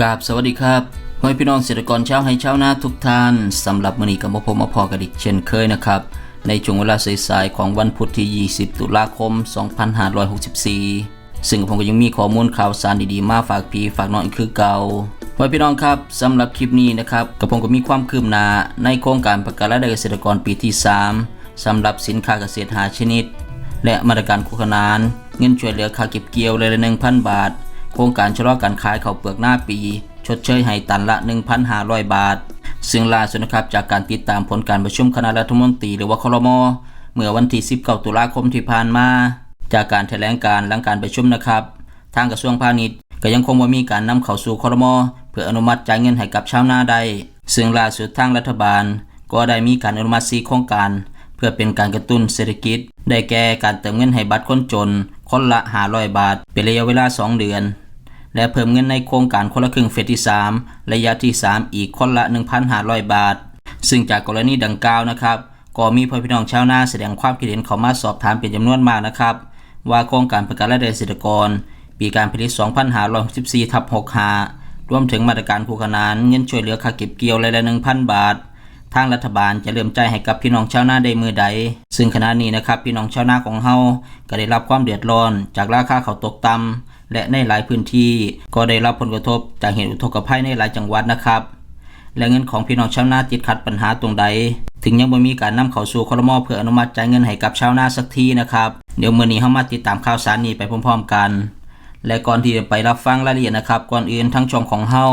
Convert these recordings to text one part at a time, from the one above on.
กราบสวัสดีครับพ่อพี่น้องเกษตรกรเช้าวไร่ชานาทุกท่านสำหรับมื้อนี้กับมาพมาพอกันอีกเช่นเคยนะครับ ในช่วงเวลาสายๆของวันพุธที่ 20 ตุลาคม 2564 ซึ่งผมก็ยังมีข้อมูลข่าวสารดีๆ มาฝากพี่ฝากน้องคือเก่าพ่อพี่น้องครับสำหรับคลิปนี้นะครับกับผมก็มีความคืบหน้าในโครงการประกันรายได้เกษตรกรปีที่ 3สำหรับสินค้าเกษตรหาชนิด และมาตรการคู่ขนานเงินช่วยเหลือค่าเก็บเกี่ยวเลยละ1,000 บาท โครงการชะลอการขายข้าวเปลือกหน้าปี ชดเชยให้ตันละ 1,500 บาท ซึ่งล่าสุดนะครับจากการติดตามผลการประชุมคณะรัฐมนตรีหรือว่าครม เมื่อวันที่ 19 ตุลาคมที่ผ่านมา จากการแถลงการหลังการประชุมนะครับ ทางกระทรวงพาณิชย์ก็ยังคงว่ามีการนำเข้าสู่ครม เพื่ออนุมัติจ่ายเงินให้กับชาวนาได้ ซึ่งล่าสุดทางรัฐบาล ก็ได้มีการอนุมัติสีโครงการ พื่อเป็นการกระตุ้นเศรษฐกิจ ได้แก่การเติมเงินให้บัตรคนจน คนละ500บาท เป็นระยะเวลา 2 เดือน และเพิ่มเงินในโครงการคนละครึ่งเฟสที่ 3 ระยะที่ 3 อีกคนละ 1,500 บาท ซึ่งจากกรณีดังกล่าวนะครับ ก็มีพ่อพี่น้องชาวนาแสดงความคิดเห็นเข้ามาสอบถามเป็นจำนวนมากนะครับ ว่าโครงการประกันรายได้เกษตรกร ปีการผลิต 2564ทับ65รวมถึงมาตรการคู่ขนานเงินช่วยเหลือค่าเก็บเกี่ยวรายละ1,000 บาท ทางรัฐบาลจะเริ่มใจให้กับพี่น้องชาวนาได้มือใด ซึ่งขณะนี้นะครับพี่น้องชาวนาของเฮาก็ได้รับความเดือดร้อน จากราคาข้าวตกต่ำและในหลายพื้นที่ ก็ได้รับผลกระทบจากเหตุอุทกภัยในหลายจังหวัดนะครับและเงินของพี่น้องชาวนาติดขัดปัญหาตรงใด ถึงยังไม่มีการนำเข้าสู่คอรมอเพื่ออนุมัติจ่ายเงินให้กับชาวนาสักทีนะครับ เดี๋ยวมื้อนี้เฮามาติดตามข่าวสารนี้ไปพร้อมๆกัน และก่อนที่จะไปรับฟังรายละเอียดนะครับก่อนอื่นทั้งช่องของเฮา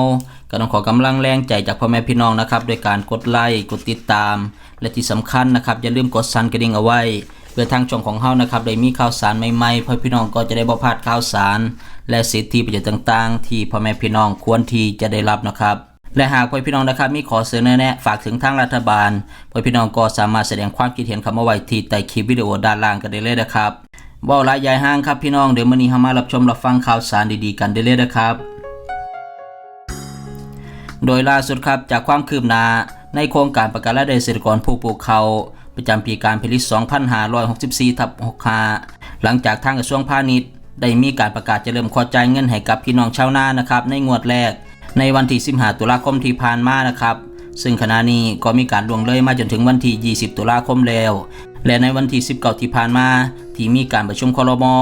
ก็ต้องขอกำลังแรงใจจากพ่อแม่พี่น้องนะครับโดยการกดไลค์กดติดตาม และที่สำคัญนะครับอย่าลืมกดสั่นกระดิ่งเอาไว้ เพื่อทางช่องของเฮานะครับได้มีข่าวสารใหม่ๆพ่อพี่น้องก็จะได้บ่พลาดข่าวสาร และสิทธิประโยชน์ต่างๆ ที่พ่อแม่พี่น้องควรที่จะได้รับนะครับและหากพ่อพี่น้องนะครับมีขอเสนอแนะฝากถึงทางรัฐบาลพ่อพี่น้องก็สามารถแสดงความคิดเห็นคำว่าไว้ที่ใต้คลิปวิดีโอด้านล่างกันได้เลยนะครับ บ่าวหลายยายห้างครับพี่น้อง เดี๋ยวมื้อนี้เฮามารับชมรับฟังข่าวสารดีๆกันได้เลยนะครับ โดยล่าสุดครับจากความคืบหน้าในโครงการประกันรายได้เกษตรกรผู้ปลูกเขาวประจำปีการผลิต 2564ทับ65หลังจากทางกระทรวงพาณิชย์ได้มีการประกาศจะเริ่มขอจ่ายเงินให้กับพี่น้องชาวนานะครับ ในงวดแรก ในวันที่15ตุลาคมที่ผ่านมานะครับ ซึ่งขณะนี้ก็มีการล่วงเลยมาจนถึงวันที่ 20 ตุลาคมแล้ว และในวันที่ 19 ที่ผ่านมา ที่มีการประชุมคอรมอ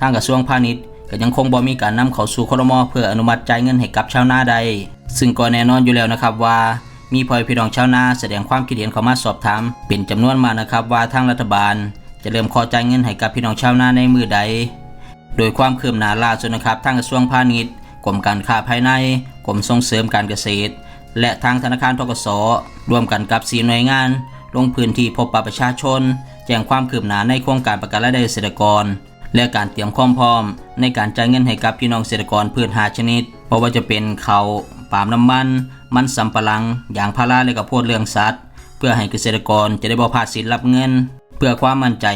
ทางกระทรวงพาณิชย์ก็ยังคงบ่มีการนำเข้าสู่คอรมอเพื่ออนุมัติจ่ายเงินให้กับชาวนาใด ซึ่งก็แน่นอนอยู่แล้วนะครับว่ามีพ่อพี่น้องชาวนาแสดงความคิดเห็นเข้ามาสอบถาม เป็นจำนวนมากนะครับว่าทางรัฐบาล จะเริ่มขอจ่ายเงินให้กับพี่น้องชาวนาในมือใด โดยความคืบหน้าล่าสุดนะครับทางกระทรวงพาณิชย์กรมการค้าภายในกรมส่งเสริมการเกษตร และทางธนาคารทกสร่วมกันกับสีหน่วยงาน ลงพื้นที่พบปะประชาชน แจ้งความคืบหน้าในโครงการประกันรายได้เกษตรกร และการเตรียมความพร้อม ในการจ่ายเงินให้กับพี่น้องเกษตรกรพืชหาชนิดเพราะว่าจะเป็นเขาปาล์มน้ำมัน มันสำปะหลังยางพาราและก็โพดเรื่องสัตว์ เพื่อให้เกษตรกรจะได้บ่พลาดสิทธิ์รับเงิน เพื่อความมั่นใจ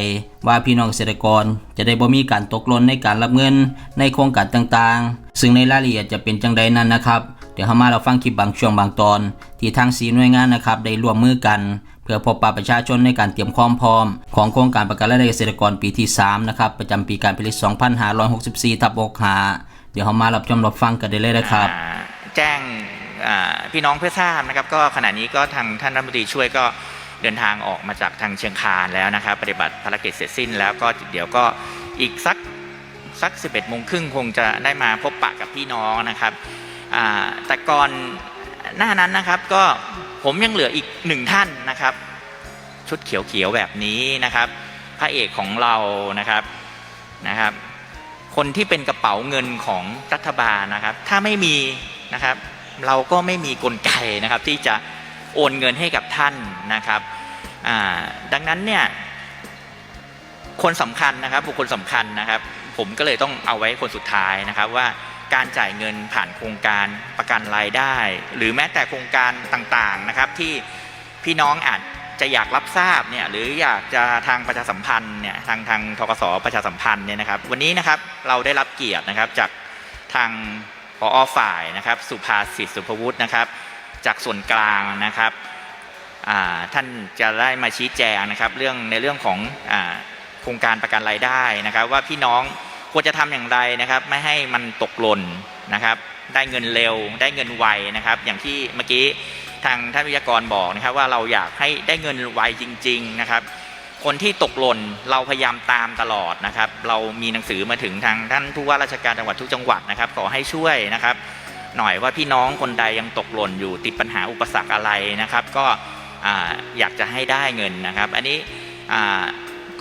ว่าพี่น้องเกษตรกรจะได้บ่มีการตกหล่นในการรับเงินในโครงการต่างๆ ซึ่งในรายละเอียดจะเป็นจังใดนั้นนะครับ เดี๋ยวเรามาเราฟังคลิปบางช่วงบางตอน ที่ทางสีหน่วยงานนะครับได้ร่วมมือกัน พื่อพบปะประชาชนในการเตรียมความพร้อม ของโครงการประกันรายได้เกษตรกรปีที่ 3 นะครับ ประจำปีการผลิต 2564 ทับ65เดี๋ยวเรามารับชมรับฟังกันได้เลยนะครับ แจ้งพี่น้องเพื่อทราบนะครับ ก็ขณะนี้ก็ทางท่านรัฐมนตรีช่วยก็เดินทางออกมาจากทางเชียงคานแล้วนะครับ ปฏิบัติภารกิจเสร็จสิ้นแล้วก็เดี๋ยวก็อีกสักสัก 11โมงครึ่งคงจะได้มาพบปะกับพี่น้องนะครับแต่ก่อนหน้านั้นนะครับก็ ผมยังเหลืออีกหนึ่งท่านนะครับ ชุดเขียวๆแบบนี้นะครับ พระเอกของเรานะครับนะครับ คนที่เป็นกระเป๋าเงินของรัฐบาลนะครับ ถ้าไม่มีนะครับ เราก็ไม่มีกลไกนะครับที่จะโอนเงินให้กับท่านนะครับดังนั้นเนี่ยคนสำคัญนะครับ บุคคลสำคัญนะครับ ผมก็เลยต้องเอาไว้คนสุดท้ายนะครับว่า การจ่ายเงินผ่านโครงการประกันรายได้ หรือแม้แต่โครงการต่างๆนะครับที่พี่น้องอาจจะอยากรับทราบเนี่ยหรืออยากจะทางประชาสัมพันธ์เนี่ยทางทางทกสประชาสัมพันธ์เนี่ยนะครับ วันนี้นะครับเราได้รับเกียรตินะครับจากทางพอฝ่ายนะครับ สุภาสิทธิสุภวุฒินะครับ จากส่วนกลางนะครับท่านจะได้มาชี้แจงนะครับเรื่องในเรื่องของอโครงการประกันรายได้นะครับ ว่าพี่น้อง ควรจะทำอย่างไรนะครับ ไม่ให้มันตกหล่นนะครับ ได้เงินเร็ว ได้เงินไวนะครับ อย่างที่เมื่อกี้ทางท่านวิทยากรบอกนะครับ ว่าเราอยากให้ได้เงินไวจริง ๆนะครับคนที่ตกหล่นเราพยายามตามตลอดนะครับ เรามีหนังสือมาถึงทางท่านผู้ว่าราชการจังหวัดทุกจังหวัดนะครับ ขอให้ช่วยนะครับ หน่อยว่าพี่น้องคนใดยังตกหล่นอยู่ติดปัญหาอุปสรรคอะไรนะครับ ก็อ่าอยากจะให้ได้เงินนะครับ อันนี้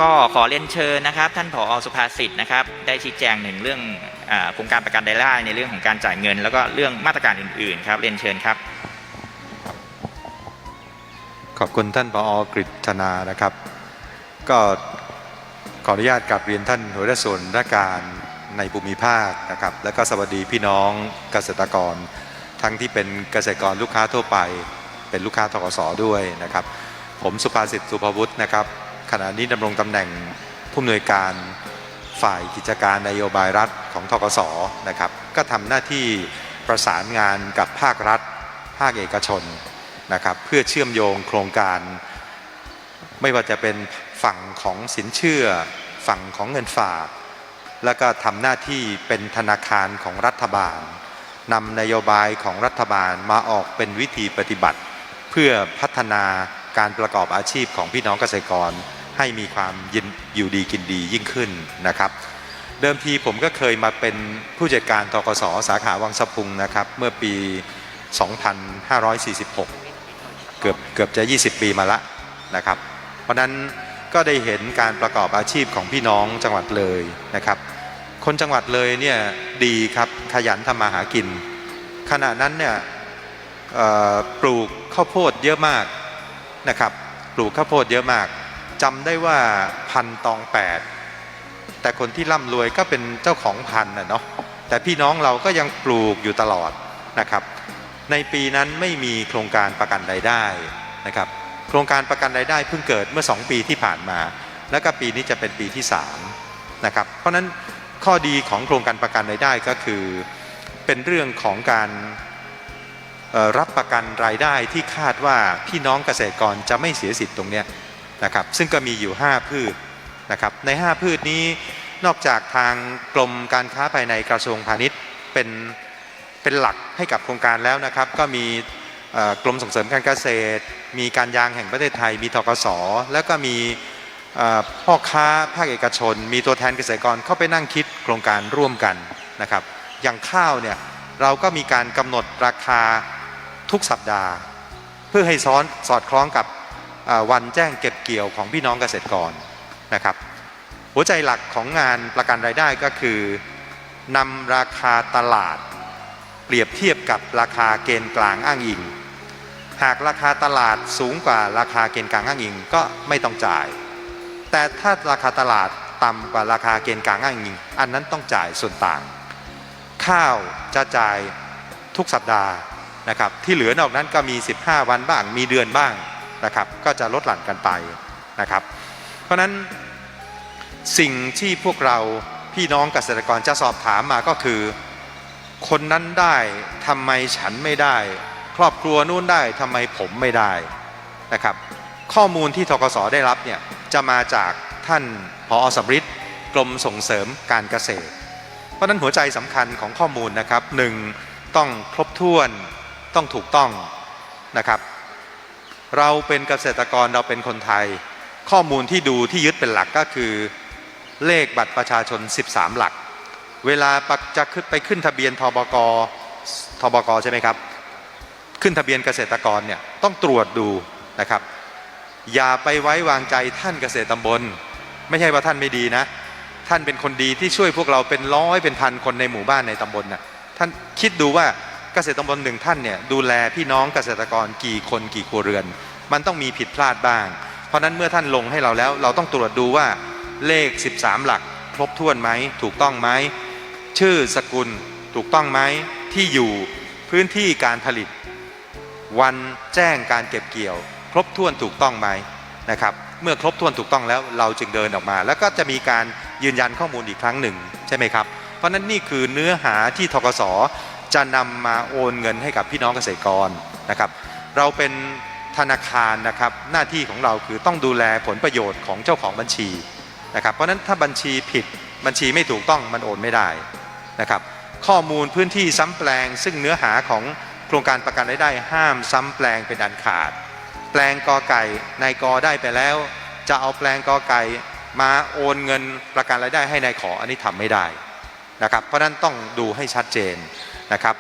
ก็ขอเรียนเชิญนะครับ ท่านผอสุภาสิทธิ์นะครับ ได้ชี้แจงหนึ่งเรื่องโครงการประกันรายได้ในเรื่องของการจ่ายเงิน แล้วก็เรื่องมาตรการอื่นๆ ครับเรียนเชิญครับ ขอบคุณท่านผอกฤษณานะครับ ก็ขออนุญาตกลับเรียนท่านหัวหน้าส่วนราชการในภูมิภาคนะครับ และก็สวัสดีพี่น้องเกษตรกร ทั้งที่เป็นเกษตรกรลูกค้าทั่วไป เป็นลูกค้าทกสด้วยนะครับ ผมสุภาสิทธิ์สุภวุฒินะครับ ขณะนี้ดำรงตำแหน่งผู้อำนวยการฝ่ายกิจการนโยบายรัฐของทกสนะครับก็ทำหน้าที่ประสานงานกับภาครัฐ ภาคเอกชนนะครับเพื่อเชื่อมโยงโครงการ ไม่ว่าจะเป็นฝั่งของสินเชื่อ ฝั่งของเงินฝาก แล้วก็ทำหน้าที่เป็นธนาคารของรัฐบาลนำนโยบายของรัฐบาลมาออกเป็นวิธีปฏิบัติ เพื่อพัฒนาการประกอบอาชีพของพี่น้องเกษตรกร ให้มีความยินอยู่ดีกินดียิ่งขึ้นนะครับ เดิมทีผมก็เคยมาเป็นผู้จัดการทกสสาขาวังสะพุงนะครับ เมื่อปี 2546 เกือบเกือบจะ 20 ปีมาละนะครับ เพราะนั้นก็ได้เห็นการประกอบอาชีพของพี่น้องจังหวัดเลยนะครับ คนจังหวัดเลยเนี่ยดีครับขยันทำมาหากิน ขณะนั้นเนี่ยปลูกข้าวโพดเยอะมากนะครับ ปลูกข้าวโพดเยอะมาก จำได้ว่าพันตองแปดแต่คนที่ร่ำรวยก็เป็นเจ้าของพันนะเนาะแต่พี่น้องเราก็ยังปลูกอยู่ตลอดนะครับ ในปีนั้นไม่มีโครงการประกันรายได้นะครับ โครงการประกันรายได้เพิ่งเกิดเมื่อ 2 ปีที่ผ่านมา แล้วก็ปีนี้จะเป็นปีที่3นะครับเพราะนั้นข้อดีของโครงการประกันรายได้ก็คือ เป็นเรื่องของการรับประกันรายได้ที่คาดว่าพี่น้องเกษตรกรจะไม่เสียสิทธิ์ตรงเนี้ย นะครับซึ่งก็มีอยู่ 5 พืชนะครับใน 5 พืชนี้นอกจากทางกรมการค้าภายในกระทรวงพาณิชย์เป็นเป็นหลักให้กับโครงการแล้วนะครับ ก็มีกรมส่งเสริมการเกษตร มีการยางแห่งประเทศไทย มีทกสแล้วก็มีพ่อค้าภาคเอกชน มีตัวแทนเกษตรกรเข้าไปนั่งคิดโครงการร่วมกันนะครับ อย่างข้าวเนี่ยเราก็มีการกำหนดราคาทุกสัปดาห์ เพื่อให้ซ้อนสอดคล้องกับ วันแจ้งเก็บเกี่ยวของพี่น้องเกษตรกรนะครับ หัวใจหลักของงานประกันรายได้ก็คือนำราคาตลาด เปรียบเทียบกับราคาเกณฑ์กลางอ้างอิง หากราคาตลาดสูงกว่าราคาเกณฑ์กลางอ้างอิงก็ไม่ต้องจ่าย แต่ถ้าราคาตลาดต่ำกว่าราคาเกณฑ์กลางอ้างอิง อันนั้นต้องจ่ายส่วนต่าง ข้าวจะจ่ายทุกสัปดาห์นะครับที่เหลือนอกนั้นก็มี 15 วันบ้างมีเดือนบ้าง นะครับ ก็จะลดหลั่นกันไปนะครับ เพราะนั้นสิ่งที่พวกเราพี่น้องเกษตรกรจะสอบถามมาก็คือ คนนั้นได้ทำไมฉันไม่ได้ ครอบครัวนู้นได้ทำไมผมไม่ได้นะครับ ข้อมูลที่ทกสได้รับเนี่ยจะมาจากท่านพอสำริดกรมส่งเสริมการเกษตร เพราะนั้นหัวใจสำคัญของข้อมูลนะครับหนึ่งต้องครบถ้วนต้องถูกต้องนะครับ เราเป็นเกษตรกรเราเป็นคนไทย ข้อมูลที่ดูที่ยึดเป็นหลักก็คือ เลขบัตรประชาชน 13 หลัก เวลาปักจะขึ้นไปขึ้นทะเบียนทบกทบกใช่ไหมครับ ขึ้นทะเบียนเกษตรกรเนี่ยต้องตรวจดูนะครับ อย่าไปไว้วางใจท่านเกษตรตำบล ไม่ใช่ว่าท่านไม่ดีนะ ท่านเป็นคนดีที่ช่วยพวกเราเป็นร้อยเป็นพันคนในหมู่บ้านในตำบลน่ะท่านคิดดูว่า เกษตรตำบลหนึ่งท่านเนี่ยดูแลพี่น้องเกษตรกรกี่คนกี่ครัวเรือน มันต้องมีผิดพลาดบ้าง เพราะฉะนั้นเมื่อท่านลงให้เราแล้ว เราต้องตรวจดูว่าเลข 13 หลัก ครบถ้วนไหมถูกต้องไหมชื่อสกุลถูกต้องไหมที่อยู่พื้นที่การผลิต วันแจ้งการเก็บเกี่ยว ครบถ้วนถูกต้องไหมนะครับเมื่อครบถ้วนถูกต้องแล้วเราจึงเดินออกมา แล้วก็จะมีการยืนยันข้อมูลอีกครั้งหนึ่งใช่ไหมครับ เพราะฉะนั้นนี่คือเนื้อหาที่ทกส จะนำมาโอนเงินให้กับพี่น้องเกษตรกรนะครับ เราเป็นธนาคารนะครับ หน้าที่ของเราคือต้องดูแลผลประโยชน์ของเจ้าของบัญชีนะครับ เพราะฉะนั้นถ้าบัญชีผิดบัญชีไม่ถูกต้องมันโอนไม่ได้นะครับข้อมูลพื้นที่ซ้ำแปลง ซึ่งเนื้อหาของโครงการประกันรายได้ห้ามซ้ำแปลงเป็นอันขาด แปลงกอไก่นายกอได้ไปแล้ว จะเอาแปลงกอไก่มาโอนเงินประกันรายได้ให้นายขออันนี้ทำไม่ได้นะครับเพราะฉะนั้นต้องดูให้ชัดเจน นะครับ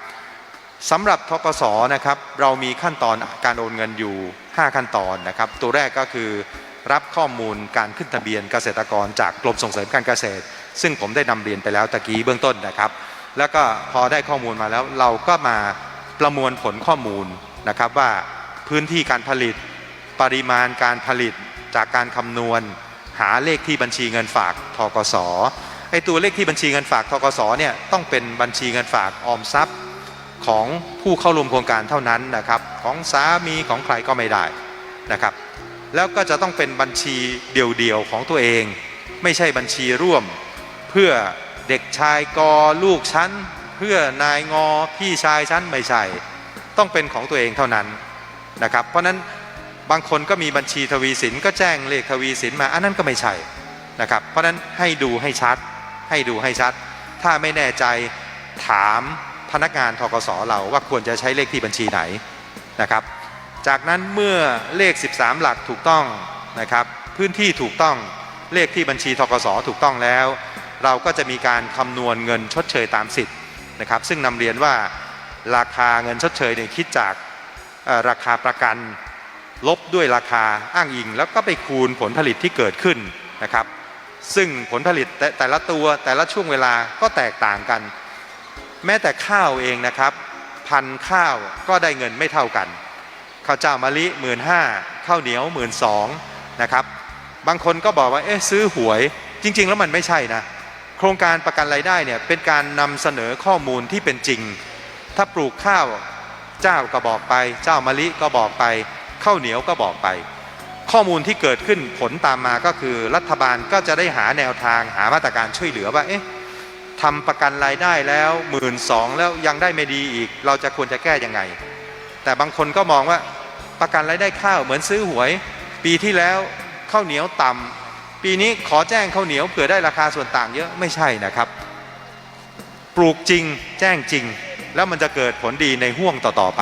สำหรับทกสนะครับเรามีขั้นตอนการโอนเงินอยู่ 5 ขั้นตอนนะครับ ตัวแรกก็คือรับข้อมูลการขึ้นทะเบียนเกษตรกรจากกรมส่งเสริมการเกษตร ซึ่งผมได้นำเรียนไปแล้วตะกี้เบื้องต้นนะครับ แล้วก็พอได้ข้อมูลมาแล้วเราก็มาประมวลผลข้อมูลนะครับว่าพื้นที่การผลิตปริมาณการผลิตจากการคำนวณ หาเลขที่บัญชีเงินฝากทกส ไอตัวเลขที่บัญชีเงินฝากทกสเนี่ยต้องเป็นบัญชีเงินฝากออมทรัพย์ของผู้เข้าร่วมโครงการเท่านั้นนะครับของสามีของใครก็ไม่ได้นะครับ แล้วก็จะต้องเป็นบัญชีเดี่ยวๆของตัวเอง ไม่ใช่บัญชีร่วม เพื่อเด็กชายกอลูกชั้น เพื่อนายงอพี่ชายชั้นไม่ใช่ต้องเป็นของตัวเองเท่านั้นนะครับ เพราะนั้นบางคนก็มีบัญชีทวีสินก็แจ้งเลขทวีสินมาอันนั้นก็ไม่ใช่นะครับ เพราะนั้นให้ดูให้ชัด ให้ดูให้ชัด ถ้าไม่แน่ใจถามพนักงานทกสเราว่าควรจะใช้เลขที่บัญชีไหนนะครับ จากนั้นเมื่อเลข 13 หลักถูกต้องนะครับ พื้นที่ถูกต้องเลขที่บัญชีทกสถูกต้องแล้ว เราก็จะมีการคำนวณเงินชดเชยตามสิทธิ์นะครับ ซึ่งนำเรียนว่าราคาเงินชดเชยเนี่ยคิดจากราคาประกัน ลบด้วยราคาอ้างอิง แล้วก็ไปคูณผลผลิตที่เกิดขึ้นนะครับ ซึ่งผลผลิตแต่แตละตัวแต่ละช่วงเวลาก็แตกต่างกัน แม้แต่ข้าวเองนะครับ พันข้าวก็ได้เงินไม่เท่ากัน ข้าวเจ้ามะลิหมื่นห้าข้าวเหนียวหมื่นสองนะครับ บางคนก็บอกว่าเอ๊ะซื้อหวยจริง ๆ แล้วมันไม่ใช่นะ โครงการประกันรายได้เนี่ยเป็นการนำเสนอข้อมูลที่เป็นจริง ถ้าปลูกข้าวเจ้าก็บอกไป เจ้ามะลิก็บอกไปข้าวเหนียวก็บอกไป ข้อมูลที่เกิดขึ้นผลตามมาก็คือรัฐบาลก็จะได้หาแนวทางหามาตรการช่วยเหลือว่าเอ๊ะทำประกันรายได้แล้วหมื่นสองแล้วยังได้ไม่ดีอีก เราจะควรจะแก้ยังไง แต่บางคนก็มองว่าประกันรายได้ข้าวเหมือนซื้อหวย ปีที่แล้วข้าวเหนียวต่ำปีนี้ขอแจ้งข้าวเหนียวเผื่อได้ราคาส่วนต่างเยอะไม่ใช่นะครับ ปลูกจริงแจ้งจริง แล้วมันจะเกิดผลดีในห่วงต่อๆไป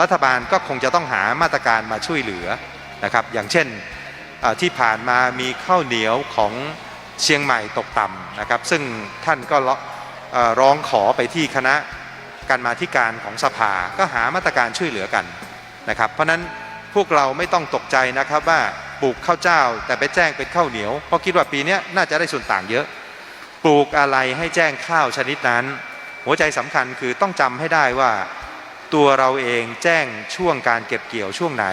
รัฐบาลก็คงจะต้องหามาตรการมาช่วยเหลือ นะครับอย่างเช่นที่ผ่านมามีข้าวเหนียวของเชียงใหม่ตกต่ำนะครับ ซึ่งท่านก็ร้องขอไปที่คณะการมาธิการของสภาก็หามาตรการช่วยเหลือกันนะครับ เพราะนั้นพวกเราไม่ต้องตกใจนะครับว่าปลูกข้าวเจ้าแต่ไปแจ้งเป็นข้าวเหนียว เพราะคิดว่าปีนี้น่าจะได้ส่วนต่างเยอะ ปลูกอะไรให้แจ้งข้าวชนิดนั้น หัวใจสำคัญคือต้องจำให้ได้ว่า ตัวเราเองแจ้งช่วงการเก็บเกี่ยวช่วงไหน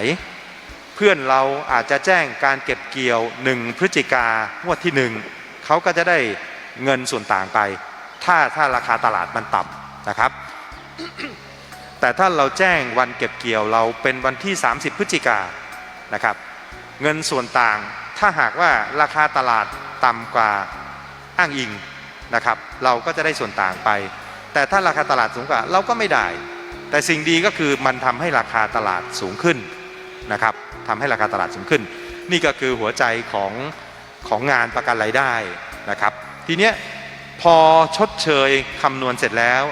พื่อนเราอาจจะแจ้งการเก็บเกี่ยว1พฤศจิกางวดที่1เขาก็จะได้เงินส่วนต่างไป ถ้าถ้าราคาตลาดมันต่ำนะครับ แต่ถ้าเราแจ้งวันเก็บเกี่ยวเราเป็นวันที่ 30 พฤศจิกานะครับ เงินส่วนต่างถ้าหากว่าราคาตลาดต่ำกว่าอ้างอิงนะครับ เราก็จะได้ส่วนต่างไป แต่ถ้าราคาตลาดสูงกว่าเราก็ไม่ได้ แต่สิ่งดีก็คือมันทำให้ราคาตลาดสูงขึ้น นะครับทำให้ราคาตลาดสูงขึ้น นี่ก็คือหัวใจของของงานประกันรายได้นะครับ ทีเนี้ยพอชดเชยคำนวณเสร็จแล้ว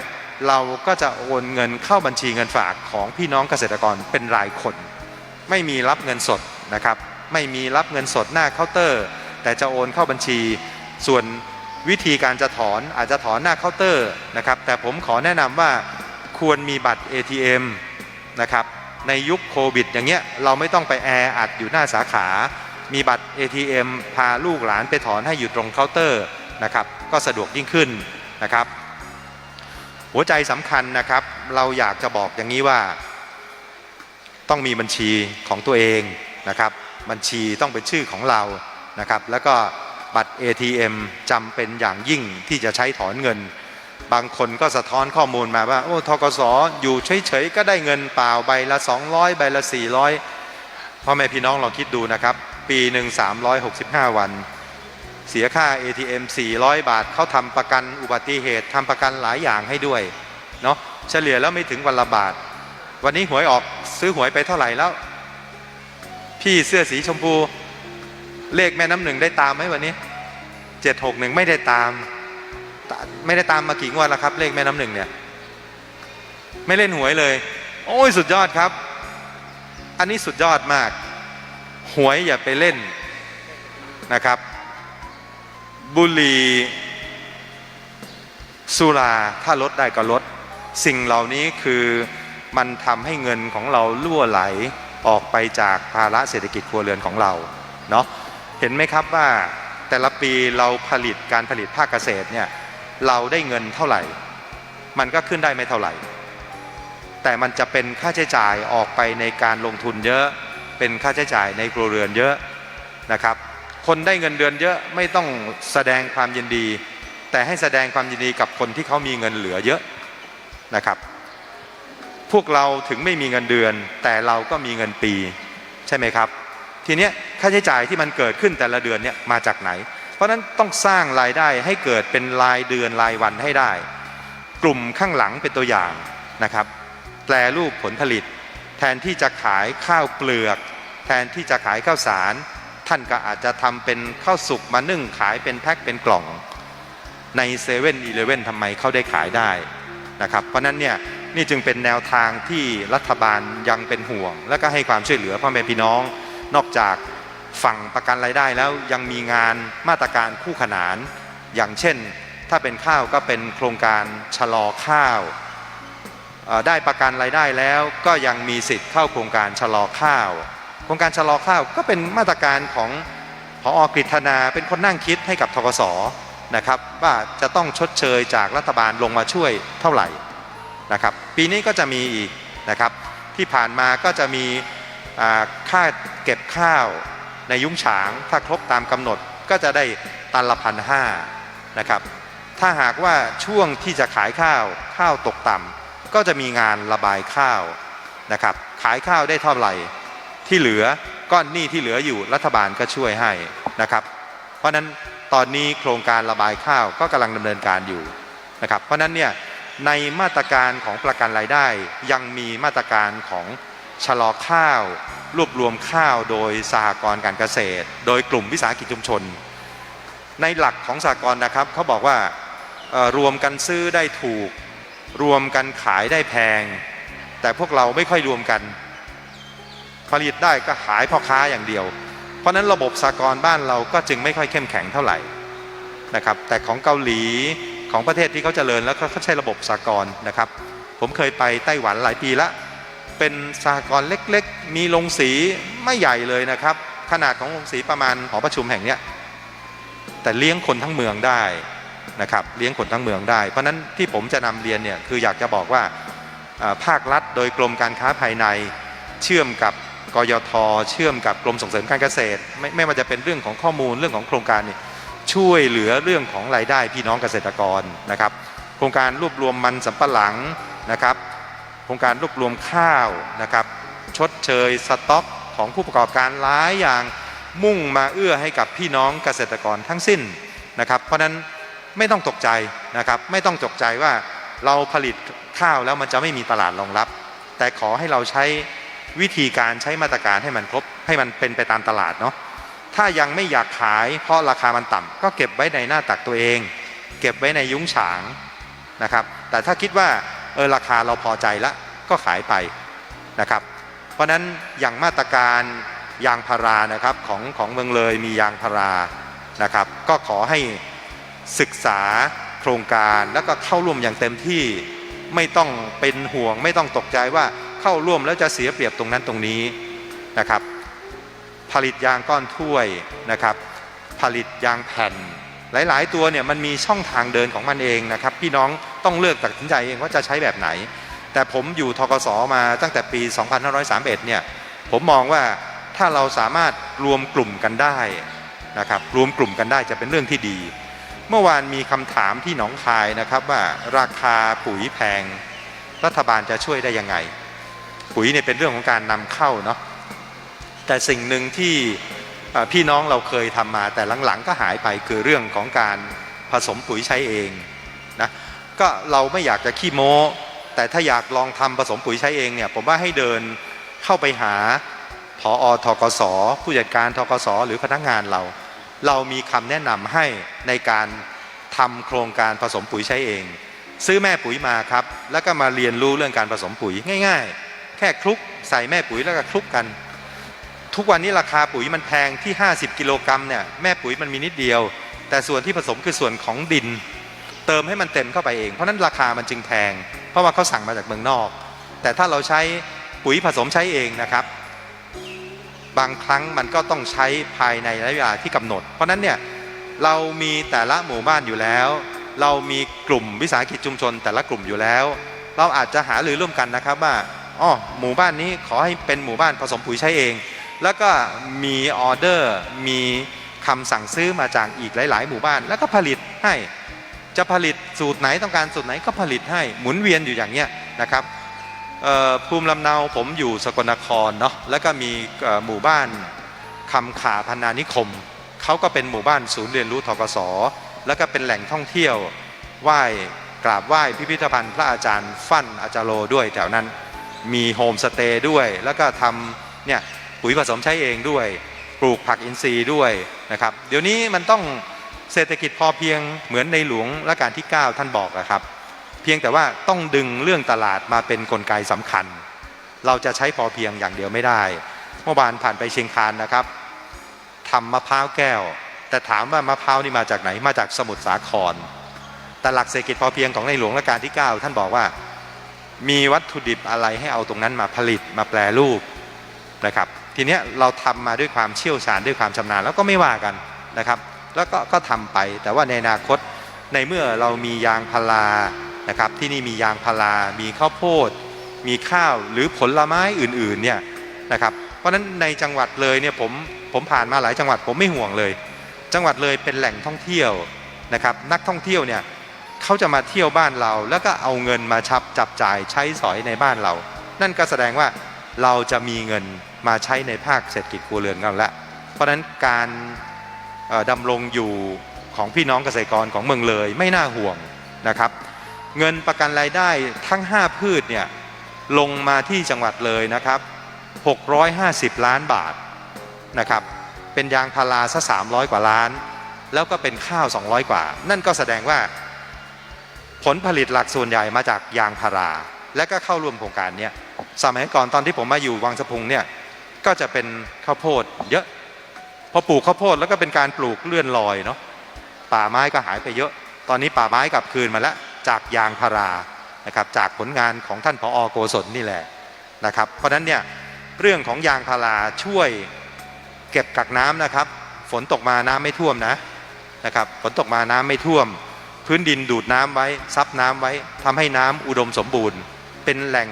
เราก็จะโอนเงินเข้าบัญชีเงินฝากของพี่น้องเกษตรกรเป็นรายคน ไม่มีรับเงินสดนะครับไม่มีรับเงินสดหน้าเคาน์เตอร์ แต่จะโอนเข้าบัญชี ส่วนวิธีการจะถอนอาจจะถอนหน้าเคาน์เตอร์นะครับแต่ผมขอแนะนำว่าควรมีบัตร ATM นะครับ ในยุคโควิด อย่างเงี้ยเราไม่ต้องไปแออัดอยู่หน้าสาขา มีบัตร ATM พาลูกหลานไปถอนให้อยู่ตรงเคาน์เตอร์นะครับก็สะดวกยิ่งขึ้นนะครับ หัวใจสำคัญนะครับ เราอยากจะบอกอย่างนี้ว่า ต้องมีบัญชีของตัวเองนะครับ บัญชีต้องเป็นชื่อของเรานะครับ แล้วก็บัตร ATM จำเป็นอย่างยิ่งที่จะใช้ถอนเงิน บางคนก็สะท้อนข้อมูลมาว่า โอ้ทกสอยู่เฉยๆก็ได้เงินเปล่าใบละ 200 ใบละ 400พ่อแม่พี่น้องลองคิดดูนะครับ ปีหนึ่ง365 วัน เสียค่า ATM 400 บาทเขาทำประกันอุบัติเหตุทำประกันหลายอย่างให้ด้วยเนาะเฉลี่ยแล้วไม่ถึงวันละบาท วันนี้หวยออกซื้อหวยไปเท่าไหร่แล้ว พี่เสื้อสีชมพู เลขแม่น้ำหนึ่งได้ตามไหมวันนี้ 761 ไม่ได้ตาม ไม่ได้ตามมากี่งวดแล้วครับ เลขแม่น้ำหนึ่งเนี่ย ไม่เล่นหวยเลย โอ้ยสุดยอดครับ อันนี้สุดยอดมาก หวยอย่าไปเล่นนะครับ บุหรี่สุราถ้าลดได้ก็ลด สิ่งเหล่านี้คือมันทำให้เงินของเราล่วไหลออกไปจากภาระเศรษฐกิจครัวเรือนของเราเนาะเห็นไหมครับว่าแต่ละปีเราผลิตการผลิตภาคเกษตรเนี่ย เราได้เงินเท่าไหร่ มันก็ขึ้นได้ไม่เท่าไหร่ แต่มันจะเป็นค่าใช้จ่ายออกไปในการลงทุนเยอะ เป็นค่าใช้จ่ายในครัวเรือนเยอะนะครับ คนได้เงินเดือนเยอะไม่ต้องแสดงความยินดี แต่ให้แสดงความยินดีกับคนที่เขามีเงินเหลือเยอะนะครับ พวกเราถึงไม่มีเงินเดือน แต่เราก็มีเงินปี ใช่ไหมครับ ทีเนี้ยค่าใช้จ่ายที่มันเกิดขึ้นแต่ละเดือนเนี่ยมาจากไหน เพราะนั้นต้องสร้างรายได้ให้เกิดเป็นรายเดือนรายวันให้ได้ กลุ่มข้างหลังเป็นตัวอย่างนะครับ แปลรูปผลผลิต แทนที่จะขายข้าวเปลือก แทนที่จะขายข้าวสาร ท่านก็อาจจะทำเป็นข้าวสุกมานึ่งขายเป็นแพ็คเป็นกล่อง ในเซเว่นอีเลเว่นทำไมเขาได้ขายได้นะครับ เพราะนั้นเนี่ยนี่จึงเป็นแนวทางที่รัฐบาลยังเป็นห่วง และก็ให้ความช่วยเหลือพ่อแม่พี่น้องนอกจาก ฝั่งประกันรายได้แล้วยังมีงานมาตรการคู่ขนาน อย่างเช่น ถ้าเป็นข้าวก็เป็นโครงการชะลอข้าว ได้ประกันรายได้แล้วก็ยังมีสิทธิ์เข้าโครงการชะลอข้าว โครงการชะลอข้าวก็เป็นมาตรการของพออกฤษณาเป็นคนนั่งคิดให้กับทกสนะครับว่าจะต้องชดเชยจากรัฐบาลลงมาช่วยเท่าไหร่นะครับปีนี้ก็จะมีอีกนะครับที่ผ่านมาก็จะมีค่าเก็บข้าว ในยุ้งฉางถ้าครบตามกำหนดก็จะได้ตันละพันห้านะครับถ้าหากว่าช่วงที่จะขายข้าวข้าวตกต่ำก็จะมีงานระบายข้าวนะครับขายข้าวได้เท่าไหร่ ที่เหลือก้อนหนี้ที่เหลืออยู่รัฐบาลก็ช่วยให้นะครับ เพราะฉะนั้นตอนนี้โครงการระบายข้าวก็กำลังดำเนินการอยู่นะครับเพราะฉะนั้นเนี่ยในมาตรการของประกันรายได้ยังมีมาตรการของ ชะลอข้าว รวบรวมข้าวโดยสหกรณ์การเกษตร โดยกลุ่มวิสาหกิจชุมชน ในหลักของสหกรณ์นะครับเขาบอกว่ารวมกันซื้อได้ถูก รวมกันขายได้แพง แต่พวกเราไม่ค่อยรวมกัน ผลิตได้ก็ขายพ่อค้าอย่างเดียว เพราะฉะนั้นระบบสากลบ้านเราก็จึงไม่ค่อยเข้มแข็งเท่าไหร่นะครับแต่ของเกาหลีของประเทศที่เขาเจริญแล้วเขาใช้ระบบสากลนะครับ ผมเคยไปไต้หวันหลายปีละ เป็นสากลเล็กๆ มีโรงสีไม่ใหญ่เลยนะครับ ขนาดของโรงสีประมาณหอประชุมแห่งเนี้ยแต่เลี้ยงคนทั้งเมืองได้นะครับเลี้ยงคนทั้งเมืองได้ เพราะนั้นที่ผมจะนำเรียนเนี่ยคืออยากจะบอกว่าอ่าภาครัฐโดยกรมการค้าภายใน เชื่อมกับกยทเชื่อมกับกรมส่งเสริมการเกษตร ไม่ไม่ว่าจะเป็นเรื่องของข้อมูลเรื่องของโครงการนี่ช่วยเหลือเรื่องของรายได้พี่น้องเกษตรกรนะครับ โครงการรวบรวมมันสำปะหลังนะครับ โครงการรวบรวมข้าวนะครับชดเชยสต็อกของผู้ประกอบการหลายอย่างมุ่งมาเอื้อให้กับพี่น้องเกษตรกรทั้งสิ้นนะครับ เพราะฉะนั้นไม่ต้องตกใจนะครับไม่ต้องตกใจว่าเราผลิตข้าวแล้วมันจะไม่มีตลาดรองรับ แต่ขอให้เราใช้วิธีการใช้มาตรการให้มันครบให้มันเป็นไปตามตลาดเนาะถ้ายังไม่อยากขายเพราะราคามันต่ำก็เก็บไว้ในหน้าตักตัวเอง เก็บไว้ในยุ้งฉางนะครับ แต่ถ้าคิดว่า เออราคาเราพอใจแล้วก็ขายไปนะครับ เพราะฉะนั้นอย่างมาตรการยางพารานะครับของของเมืองเลยมียางพารานะครับ ก็ขอให้ศึกษาโครงการแล้วก็เข้าร่วมอย่างเต็มที่ไม่ต้องเป็นห่วง ไม่ต้องตกใจว่าเข้าร่วมแล้วจะเสียเปรียบตรงนั้นตรงนี้นะครับ ผลิตยางก้อนถ้วยนะครับ ผลิตยางแผ่น หลาย ๆ ตัวเนี่ยมันมีช่องทางเดินของมันเองนะครับ พี่น้อง ต้องเลือกตัดสินใจเองว่าจะใช้แบบไหน แต่ผมอยู่ทกสมาตั้งแต่ปี 2531 เนี่ยผมมองว่าถ้าเราสามารถรวมกลุ่มกันได้นะครับรวมกลุ่มกันได้จะเป็นเรื่องที่ดี เมื่อวานมีคำถามที่หนองคายนะครับว่าราคาปุ๋ยแพง รัฐบาลจะช่วยได้ยังไง ปุ๋ยเนี่ยเป็นเรื่องของการนำเข้าเนาะแต่สิ่งหนึ่งที่พี่น้องเราเคยทำมาแต่หลังๆก็หายไปคือเรื่องของการผสมปุ๋ยใช้เองนะ ก็เราไม่อยากจะขี้โม้แต่ถ้าอยากลองทำผสมปุ๋ยใช้เองเนี่ยผมว่าให้เดินเข้าไปหาผออทกสผู้จัดการทกสหรือพนักงานเรา เรามีคำแนะนำให้ในการทำโครงการผสมปุ๋ยใช้เอง ซื้อแม่ปุ๋ยมาครับ แล้วก็มาเรียนรู้เรื่องการผสมปุ๋ยง่าย ๆ แค่คลุกใส่แม่ปุ๋ยแล้วก็คลุกกัน ทุกวันนี้ราคาปุ๋ยมันแพงที่ 50 กิโลกรัมเนี่ยแม่ปุ๋ยมันมีนิดเดียว แต่ส่วนที่ผสมคือส่วนของดิน เติมให้มันเต็มเข้าไปเอง เพราะนั้นราคามันจึงแพง เพราะว่าเขาสั่งมาจากเมืองนอก แต่ถ้าเราใช้ปุ๋ยผสมใช้เองนะครับ บางครั้งมันก็ต้องใช้ภายในระยะเวลาที่กำหนด เพราะฉะนั้นเนี่ยเรามีแต่ละหมู่บ้านอยู่แล้ว เรามีกลุ่มวิสาหกิจชุมชนแต่ละกลุ่มอยู่แล้ว เราอาจจะหาหรือร่วมกันนะครับว่าอ๋อหมู่บ้านนี้ขอให้เป็นหมู่บ้านผสมปุ๋ยใช้เอง แล้วก็มีออเดอร์มีคำสั่งซื้อมาจากอีกหลาย ๆ หมู่บ้านแล้วก็ผลิตให้ จะผลิตสูตรไหนต้องการสูตรไหนก็ผลิตให้หมุนเวียนอยู่อย่างเนี้ยนะครับภูมิลำเนาผมอยู่สกลนครเนาะแล้วก็มีหมู่บ้านคำขาพันนานิคมเขาก็เป็นหมู่บ้านศูนย์เรียนรู้ทกศแล้วก็เป็นแหล่งท่องเที่ยวไหว้กราบไหว้พิพิธภัณฑ์พระอาจารย์ฟั่นอาจารโลด้วยแถวนั้นมีโฮมสเตย์ด้วยแล้วก็ทำเนี่ยปุ๋ยผสมใช้เองด้วย ปลูกผักอินทรีย์ด้วยนะครับเดี๋ยวนี้มันต้อง เศรษฐกิจพอเพียงเหมือนในหลวงรัชกาลที่ 9 ท่านบอกนะครับ เพียงแต่ว่าต้องดึงเรื่องตลาดมาเป็นนกลไกสำคัญ เราจะใช้พอเพียงอย่างเดียวไม่ได้ เมื่อวานผ่านไปเชียงคานนะครับทำมะพร้าวแก้ว แต่ถามว่ามะพร้าวนี่มาจากไหนมาจากสมุทรสาครแต่หลักเศรษฐกิจพอเพียงของในหลวงรัชกาลที่ 9 ท่านบอกว่ามีวัตถุดิบอะไรให้เอาตรงนั้นมาผลิตมาแปลรูปนะครับ ทีนี้เราทำมาด้วยความเชี่ยวชาญด้วยความชำนาญแล้วก็ไม่ว่ากันนะครับ แล้วก็ก็ทำไป แต่ว่าในอนาคตในเมื่อเรามียางพารานะครับที่นี่มียางพารา มีข้าวโพด มีข้าวหรือผลไม้อื่นๆเนี่ยนะครับเพราะฉะนั้นในจังหวัดเลยเนี่ยผมผมผ่านมาหลายจังหวัดผมไม่ห่วงเลย จังหวัดเลยเป็นแหล่งท่องเที่ยวนะครับนักท่องเที่ยวเนี่ยเขาจะมาเที่ยวบ้านเรา แล้วก็เอาเงินมาชับจับจ่ายใช้สอยในบ้านเรา นั่นก็แสดงว่าเราจะมีเงินมาใช้ในภาคเศรษฐกิจครัวเรือนกันแล้วเพราะฉะนั้นการ ดำรงอยู่ของพี่น้องเกษตรกรของเมืองเลยไม่น่าห่วงนะครับ เงินประกันรายได้ทั้ง 5 พืชเนี่ยลงมาที่จังหวัดเลยนะครับ 650 ล้านบาทนะครับเป็นยางพาราซะ300 กว่าล้าน แล้วก็เป็นข้าว 200 กว่า นั่นก็แสดงว่า ผลผลิตหลักส่วนใหญ่มาจากยางพารา และก็เข้าร่วมโครงการนี้สมัยก่อนตอนที่ผมมาอยู่วังสะพุงเนี่ยก็จะเป็นข้าวโพดเยอะ อปลูกข้าวโพดแล้วก็เป็นการปลูกเลื่อนลอยเนาะป่าไม้ก็หายไปเยอะ ตอนนี้ป่าไม้กลับคืนมาแล้วจากยางพารานะครับจากผลงานของท่านผอโกศลนี่แหละนะครับเพราะฉะนั้นเนี่ยเรื่องของยางพาราช่วยเก็บกักน้ำนะครับ ฝนตกมาน้ำไม่ท่วมนะนะครับฝนตกมาน้ำไม่ท่วม พื้นดินดูดน้ำไว้ซับน้ำไว้ทำให้น้ำอุดมสมบูรณ์ เป็นแหล่ง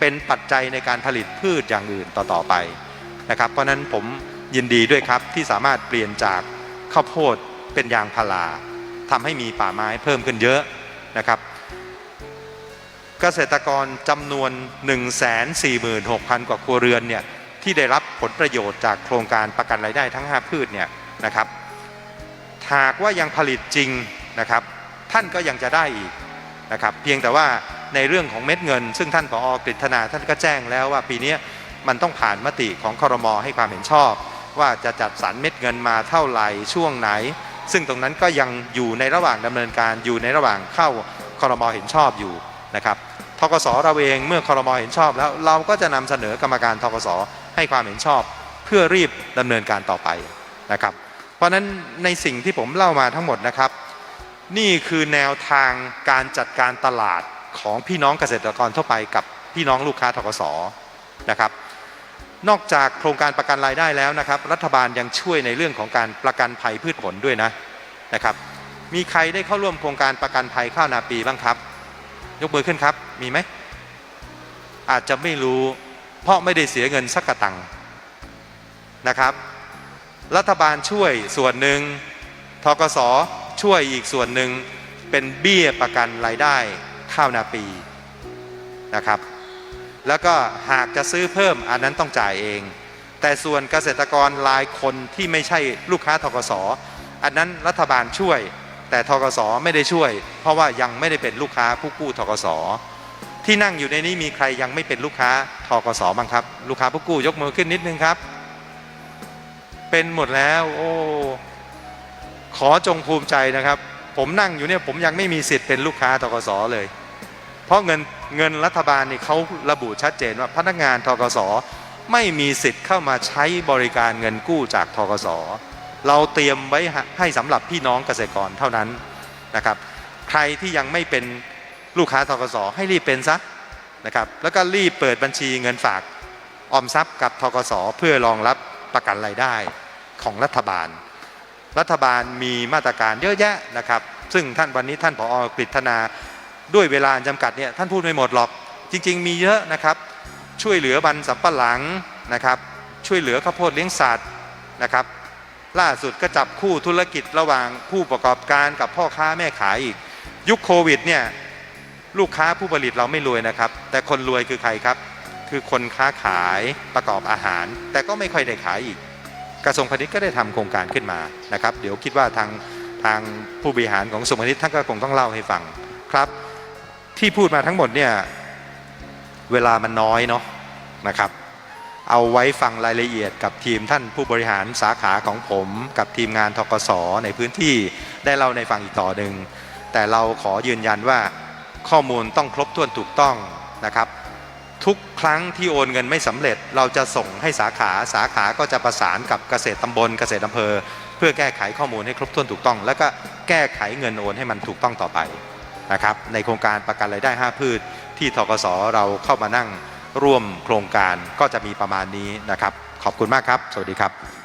เป็นปัจจัยในการผลิตพืชอย่างอื่นต่อๆไปนะครับเพราะฉะนั้นผม ยินดีด้วยครับที่สามารถเปลี่ยนจากข้าวโพดเป็นยางพาราทำให้มีป่าไม้เพิ่มขึ้นเยอะนะครับ เกษตรกรจำนวน 146,000 กว่าครัวเรือนเนี่ยที่ได้รับผลประโยชน์จากโครงการประกันรายได้ทั้ง 5 พืชเนี่ยนะครับหากว่ายังผลิตจริงนะครับ ท่านก็ยังจะได้อีกนะครับ เพียงแต่ว่าในเรื่องของเม็ดเงิน ซึ่งท่านผอกฤษณาท่านก็แจ้งแล้วว่าปีนี้มันต้องผ่านมติของคอรมอให้ความเห็นชอบ ว่าจะจัดสรรเม็ดเงินมาเท่าไหร่ช่วงไหน ซึ่งตรงนั้นก็ยังอยู่ในระหว่างดำเนินการอยู่ในระหว่างเข้าคอรมอเห็นชอบอยู่นะครับทกสเราเองเมื่อคอรมอเห็นชอบแล้วเราก็จะนำเสนอกรรมการทกสให้ความเห็นชอบ เพื่อรีบดำเนินการต่อไปนะครับ เพราะฉะนั้นในสิ่งที่ผมเล่ามาทั้งหมดนะครับ นี่คือแนวทางการจัดการตลาดของพี่น้องเกษตรกรทั่วไปกับพี่น้องลูกค้าทกสนะครับ นอกจากโครงการประกันรายได้แล้วนะครับ รัฐบาลยังช่วยในเรื่องของการประกันภัยพืชผลด้วยนะนะครับ มีใครได้เข้าร่วมโครงการประกันภัยข้าวนาปีบ้างครับ ยกมือขึ้นครับ มีไหม อาจจะไม่รู้ เพราะไม่ได้เสียเงินสักกะตังค์นะครับ รัฐบาลช่วยส่วนหนึ่งทกสช่วยอีกส่วนหนึ่งเป็นเบี้ยประกันรายได้ข้าวนาปีนะครับ แล้วก็หากจะซื้อเพิ่มอันนั้นต้องจ่ายเอง แต่ส่วนเกษตรกรรายคนที่ไม่ใช่ลูกค้าทกสอันนั้นรัฐบาลช่วย แต่ทกสไม่ได้ช่วย เพราะว่ายังไม่ได้เป็นลูกค้าผู้กู้ทกสที่นั่งอยู่ในนี้มีใครยังไม่เป็นลูกค้าทกสบ้างครับ ลูกค้าผู้กู้ยกมือขึ้นนิดนึงครับ เป็นหมดแล้ว โอ้ขอจงภูมิใจนะครับ ผมนั่งอยู่เนี่ยผมยังไม่มีสิทธิ์เป็นลูกค้าทกสเลย เพราะเงินเงินรัฐบาลนี่เขาระบุชัดเจนว่าพนักงานทกสไม่มีสิทธิ์เข้ามาใช้บริการเงินกู้จากทกสเราเตรียมไว้ให้สำหรับพี่น้องเกษตรกรเท่านั้นนะครับ ใครที่ยังไม่เป็นลูกค้าทกสให้รีบเป็นซะนะครับ แล้วก็รีบเปิดบัญชีเงินฝากออมทรัพย์กับทกสเพื่อรองรับประกันรายได้ของรัฐบาล รัฐบาลมีมาตรการเยอะแยะนะครับ ซึ่งท่านวันนี้ท่านผอกฤษณา ด้วยเวลาอันจำกัดเนี่ยท่านพูดไม่หมดหรอก จริง ๆ มีเยอะนะครับ ช่วยเหลือบันสับปะหลังนะครับ ช่วยเหลือข้าวโพดเลี้ยงสัตว์นะครับ ล่าสุดก็จับคู่ธุรกิจระหว่างผู้ประกอบการกับพ่อค้าแม่ขายอีก ยุคโควิดเนี่ยลูกค้าผู้ผลิตเราไม่รวยนะครับ แต่คนรวยคือใครครับ คือคนค้าขายประกอบอาหาร แต่ก็ไม่ค่อยได้ขายอีก กระทรวงพาณิชย์ก็ได้ทำโครงการขึ้นมานะครับ เดี๋ยวคิดว่าทางทางผู้บริหารของกระทรวงพาณิชย์ท่านก็คงต้องเล่าให้ฟังครับ ที่พูดมาทั้งหมดเนี่ยเวลามันน้อยเนาะนะครับ เอาไว้ฟังรายละเอียดกับทีมท่านผู้บริหารสาขาของผม กับทีมงานทกสในพื้นที่ได้เล่าในฟังอีกต่อหนึ่งแต่เราขอยืนยันว่าข้อมูลต้องครบถ้วนถูกต้องนะครับ ทุกครั้งที่โอนเงินไม่สำเร็จเราจะส่งให้สาขาสาขาก็จะประสานกับเกษตรตำบลเกษตรอำเภอ เพื่อแก้ไขข้อมูลให้ครบถ้วนถูกต้อง แล้วก็แก้ไขเงินโอนให้มันถูกต้องต่อไป นะครับในโครงการประกันรายได้ 5 พืช ที่ทกสเราเข้ามานั่งร่วมโครงการก็จะมีประมาณนี้นะครับ ขอบคุณมากครับ สวัสดีครับ